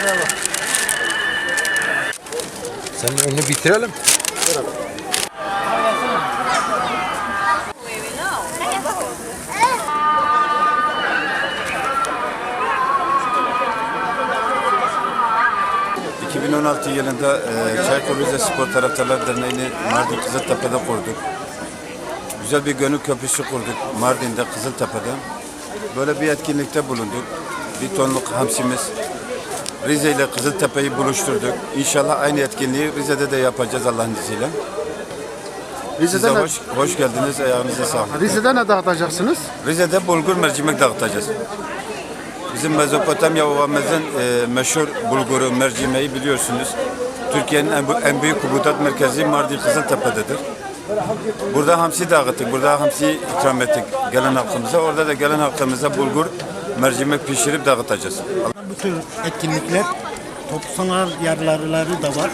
Bravo. Sen onu bitirelim. Bitirelim. ...2016 yılında e, Çaykur Rizespor Taraftarlar Derneği'ni Mardin Kızıltepe'de kurduk. Güzel bir gönül köprüsü kurduk Mardin'de Kızıltepe'de. Böyle bir etkinlikte bulunduk. Bir tonluk hamsimiz, Rize ile Kızıltepe'yi buluşturduk. İnşallah aynı etkinliği Rize'de de yapacağız Allah'ın izniyle. Siz Rize'de de ne, hoş, hoş geldiniz. Ayağınıza sağlık. Rize'de ne dağıtacaksınız? Rize'de bulgur mercimek dağıtacağız. Bizim Mezopotamya ovamızın e, meşhur bulguru, mercimeği biliyorsunuz. Türkiye'nin en, bu- en büyük kubutat merkezi Mardin Kızıltepe'dedir. Burada hamsi dağıttık, burada hamsi ikram ettik gelen halkımıza. Orada da gelen halkımıza bulgur, mercimek pişirip dağıtacağız. Bu tür etkinlikler toplumsal yararları da var.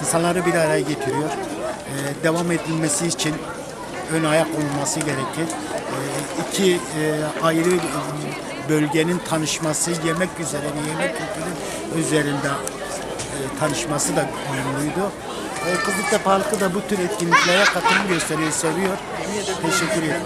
İnsanları bir araya getiriyor. Ee, devam edilmesi için ön ayak olması gerekir. Ee, iki e, ayrı bölgenin tanışması, yemek üzerine, yemek kültürü üzerinde e, tanışması da önemliydi. E, Kızıltepe halkı da bu tür etkinliklere katılım gösteriyor, seviyor. Teşekkür ederim.